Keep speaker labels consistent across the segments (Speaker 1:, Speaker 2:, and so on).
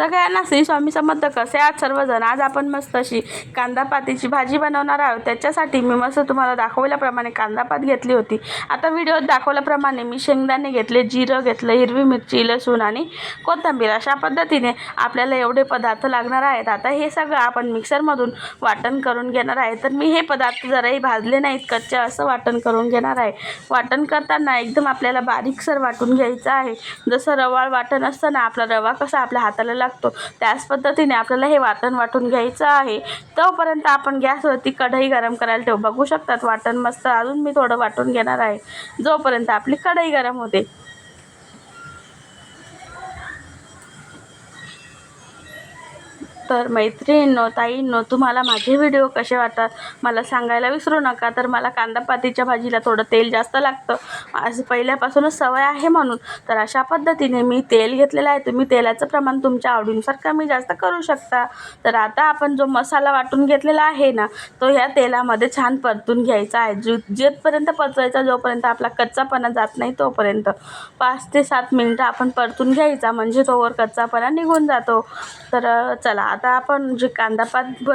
Speaker 1: सगळ्यांना श्री स्वामी समर्थ कसे आहात सर्वजण? आज आपण मस्त अशी कांदापातीची भाजी बनवणार आहोत. त्याच्यासाठी मी मस्त तुम्हाला दाखवल्याप्रमाणे कांदापात घेतली होती. आता व्हिडिओत दाखवल्याप्रमाणे मी शेंगदाणे घेतले जिरं घेतलं हिरवी मिरची लसूण आणि कोथिंबीर. अशा पद्धतीने आपल्याला एवढे पदार्थ लागणार आहेत. आता हे सगळं आपण मिक्सरमधून वाटण करून घेणार आहे. तर मी हे पदार्थ जराही भाजले नाहीत. कच्चे असं वाटण करून घेणार आहे. वाटण करताना एकदम आपल्याला बारीकसर वाटून घ्यायचं आहे. जसं रवाळ वाटण असतं ना आपला रवा कसा आपल्या हाताला लागतो. त्याच पद्धतीने आपल्याला हे वाटण वाटून घ्यायचं आहे. तोपर्यंत आपण गॅसवरती कढई गरम करायला ठेवू. बघू शकतात वाटण मस्त अजून मी थोडं वाटून घेणार आहे. जोपर्यंत आपली कढई गरम होते. तर मैत्रिणींनो ताईंनो तुम्हाला माझे व्हिडिओ कसे वाटतात? मला सांगायला विसरू नका. तर मला कांदापातीच्या भाजीला थोडं तेल जास्त लागतं. आज पहिल्यापासूनच सवय आहे म्हणून. तर अशा पद्धतीने मी तेल घेतलेलं आहे. तुम्ही तेलाचं प्रमाण तुमच्या आवडीनुसार कमी जास्त करू शकता. तर आता आपण जो मसाला वाटून घेतलेला आहे ना तो ह्या तेलामध्ये छान परतून घ्यायचा आहे. जो जेथपर्यंत पचवायचा जोपर्यंत आपला कच्चापणा जात नाही तोपर्यंत पाच ते सात मिनटं आपण परतून घ्यायचा. म्हणजे तोवर कच्चापणा निघून जातो. तर चला आता आपण जे कांदापात ब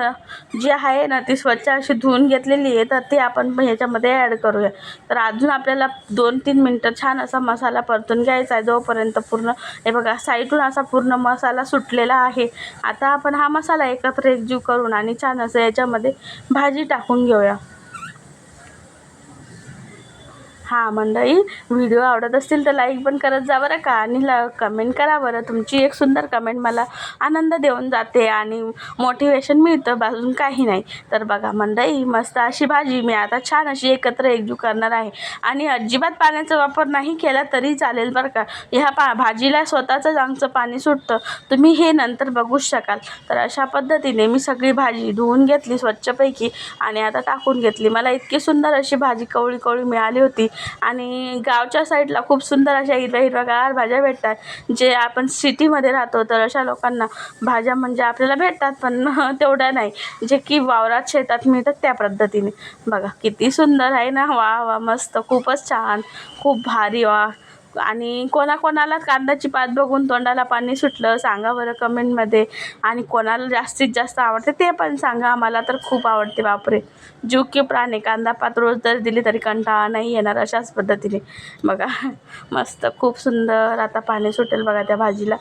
Speaker 1: जी आहे ना ती स्वच्छ अशी धुवून घेतलेली आहे तर ती आपण ह्याच्यामध्ये ॲड करूया. तर अजून आपल्याला दोन तीन मिनटं छान असा मसाला परतून घ्यायचा आहे जोपर्यंत पूर्ण हे बघा साईडून असा पूर्ण मसाला सुटलेला आहे. आता आपण हा मसाला एकत्र एकजीव करून आणि छान असं याच्यामध्ये भाजी टाकून घेऊया. हां मंडळी व्हिडिओ आवडत असतील तर लाईक पण करत जा बरं का आणि ला कमेंट करा बरं. तुमची एक सुंदर कमेंट मला आनंद देऊन जाते आणि मोटिवेशन मिळतं बाजून काही नाही. तर बघा मंडळी मस्त अशी भाजी मी आता छान अशी एकत्र एकजू करणार आहे. आणि अजिबात पाण्याचा वापर नाही केला तरी चालेल बरं का. ह्या पा भाजीला स्वतःचं आमचं पाणी सुटतं. तुम्ही हे नंतर बघूच शकाल. तर अशा पद्धतीने मी सगळी भाजी धुवून घेतली स्वच्छपैकी आणि आता टाकून घेतली. मला इतकी सुंदर अशी भाजी कवळी कवळी मिळाली होती. आणि गावच्या साईडला खूप सुंदर अशा हिरव्या हिरव्यागार भाज्या भेटतात. जे आपण सिटीमध्ये राहतो तर अशा लोकांना भाज्या म्हणजे आपल्याला भेटतात पण तेवढ्या नाही. जे की वावरात शेतात मिळतात त्या पद्धतीने. बघा किती सुंदर आहे ना? वा वा मस्त. खूपच छान. खूप भारी वा. आणि कोणाकोणाला कांद्याची पात बघून तोंडाला पाणी सुटलं सांगा बरं कमेंटमध्ये आणि कोणाला जास्तीत जास्त आवडते ते पण सांगा आम्हाला तर खूप आवडते बापरे. जीव की प्राणी कांदा पात रोज जर दिली तरी कंटाळा नाही येणार अशाच पद्धतीने. बघा मस्त खूप सुंदर आता पाणी सुटेल बघा त्या भाजीला.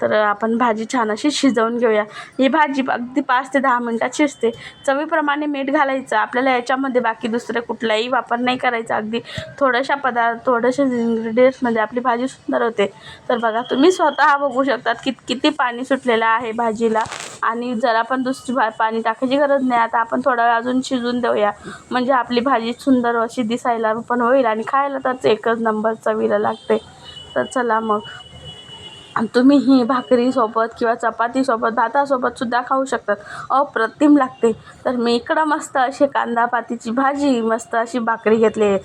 Speaker 1: तर आपण भाजी छान अशी शिजवून घेऊया. ही भाजी अगदी पाच ते दहा मिनटात शिजते चवीप्रमाणे मीठ घालायचं. आपल्याला याच्यामध्ये बाकी दुसरं कुठलाही वापर नाही करायचा. अगदी थोड्याशा पदार्थ थोड्याशा इन्ग्रेडियंट्समध्ये आपली भाजी सुंदर होते. तर बघा तुम्ही स्वतः बघू शकतात की किती पाणी सुटलेलं आहे भाजीला. आणि जरा पण दुसरी भा पाणी टाकायची गरज नाही. आता आपण थोडा वेळ अजून शिजून देऊया. म्हणजे आपली भाजी सुंदर अशी दिसायला पण होईल. आणि खायला तर एकच नंबर चवीला लागते. तर चला मग. तुम्ही ही भाकरीसोबत किंवा चपातीसोबत भातासोबत सुद्धा खाऊ शकतात. अप्रतिम लागते. तर मी इकडं मस्त अशी कांदा पातीची भाजी मस्त अशी भाकरी घेतली. आहे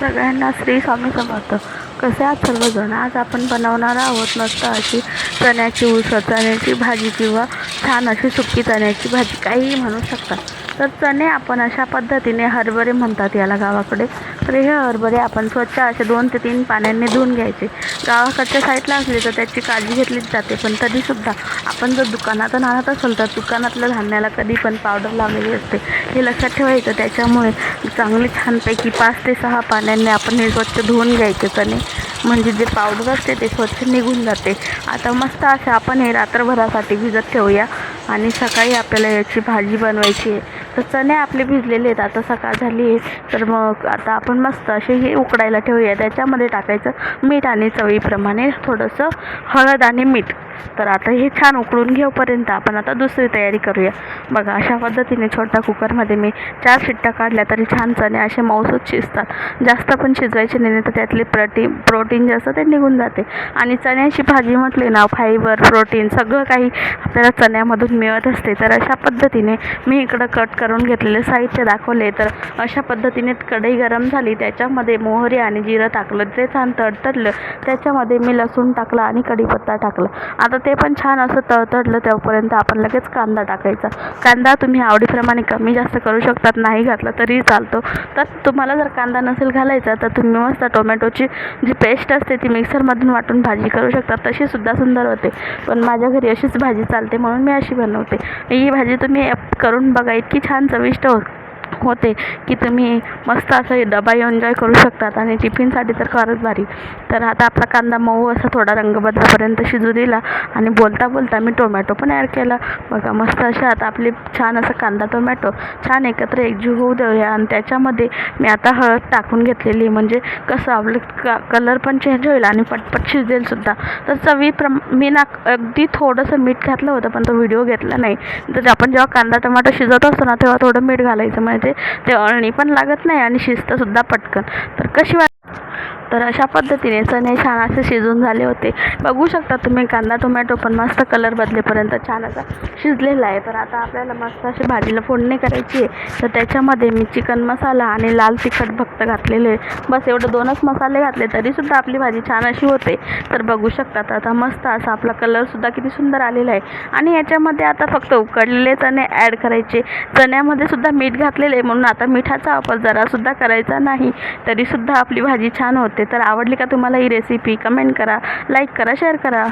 Speaker 1: सगळ्यांना श्री स्वामी समर्थ. कसे आहात सर्वजण? आज आपण बनवणार आहोत मस्त अशी चण्याची उसळ चण्याची भाजी किंवा छान अशी सुकी चण्याची भाजी. काहीही म्हणू शकता. तर चणे आपण अशा पद्धतीने हरभरे म्हणतात याला गावाकडे. तर हे हरभरे आपण स्वच्छ असे दोन ते तीन पाण्याने धुवून घ्यायचे. गावाकडच्या साईडला असले तर त्याची काळजी घेतलीच जाते पण तरीसुद्धा आपण जर दुकानातून आणत असेल तर दुकानातल्या धान्याला कधी पण पावडर लावलेली असते. हे लक्षात ठेवायचं त्याच्यामुळे चांगली छानपैकी पाच ते सहा पाण्याने आपण हे स्वच्छ धुवून घ्यायचे चणे म्हणजे जे पावडर असते ते स्वच्छ निघून जाते. आता मस्त असे आपण हे रात्रभरासाठी भिजत ठेवूया. आणि सकाळी आपल्याला याची भाजी बनवायची आहे. तर चणे आपले भिजलेले आहेत. आता सकाळ झाली आहे. तर मग आता आपण मस्त असे हे उकडायला ठेवूया. त्याच्यामध्ये टाकायचं मीठ आणि चवीप्रमाणे थोडंसं हळद आणि मीठ. तर आता हे छान उकळून घेऊपर्यंत आपण आता दुसरी तयारी करूया. बघा अशा पद्धतीने छोट्या कुकरमध्ये मी चार शिट्ट्या काढल्या तरी छान चणे असे मौसूद शिजतात. जास्त पण शिजवायचे नाही तर त्यातले प्रोटीन प्रोटीन जे असतं ते निघून जाते. आणि चण्याची भाजी म्हटली ना फायबर प्रोटीन सगळं काही आपल्याला चण्यामधून मिळत असते. तर अशा पद्धतीने मी इकडं कट करून घेतलेले साहित्य दाखवले. तर अशा पद्धतीने कढई गरम झाली त्याच्यामध्ये मोहरी आणि जिरं टाकलं. ते छान तडतडलं त्याच्यामध्ये मी लसूण टाकलं आणि कढीपत्ता टाकला. आता ते पण छान असं तळतळलं तेव्हापर्यंत आपण लगेच कांदा टाकायचा. कांदा तुम्ही आवडीप्रमाणे कमी जास्त करू शकतात नाही घातला तरी चालतो. तर तुम्हाला जर कांदा नसेल घालायचा तर तुम्ही मस्त टोमॅटोची जी पेस्ट असते ती मिक्सरमधून वाटून भाजी करू शकता. तशीसुद्धा सुंदर होते. पण माझ्या घरी अशीच भाजी चालते म्हणून मी अशी बनवते. ही भाजी तुम्ही करून बघा इतकी छान चविष्ट होते. होते की तुम्ही मस्त असं डबा एन्जॉय करू शकतात आणि टिफिनसाठी तर फारच भारी. तर आता आपला कांदा मऊ असा थोडा रंग बदलापर्यंत शिजू दिला आणि बोलता बोलता मी टोमॅटो पण ॲड केला. बघा मस्त असे आता आपली छान असं कांदा टोमॅटो छान एकत्र एकजीव होऊ देऊया आणि त्याच्यामध्ये मी आता हळद टाकून घेतलेली म्हणजे कसं आपलं का कलर पण चेंज होईल आणि पटपट शिजेल सुद्धा. तर चवीप्रम मी ना अगदी थोडंसं मीठ घातलं होतं पण तो व्हिडिओ घेतला नाही. तर आपण जेव्हा कांदा टोमॅटो शिजत असतो ना तेव्हा थोडं मीठ घालायचं. म्हणजे ते अळणी पण लागत नाही आणि शिजतंसुद्धा पटकन. तर कशी वा तर अशा पद्धतीने चणे छान असे शिजून झाले होते. बघू शकता तुम्ही कांदा टोमॅटो पण मस्त कलर बदलेपर्यंत छान असा शिजलेला आहे. तर आता आपल्याला मस्त अशी भाजीला फोडणी करायची आहे. तर त्याच्यामध्ये मी चिकन मसाला आणि लाल तिखट भक्त घातलेले आहे. बस एवढं दोनच मसाले घातले तरीसुद्धा आपली भाजी छान अशी होते. तर बघू शकतात आता मस्त असा आपला कलरसुद्धा किती सुंदर आलेला आहे. आणि याच्यामध्ये आता फक्त उकडलेले चणे ॲड करायचे. चण्यामध्ये सुद्धा मीठ घातलेले आहे. म्हणून आता मिठाचा वापर जरासुद्धा करायचा नाही. तरीसुद्धा आपली भाजी छान होते. तर आवडली का तुम्हाला ही रेसिपी कमेंट करा लाईक करा शेअर करा.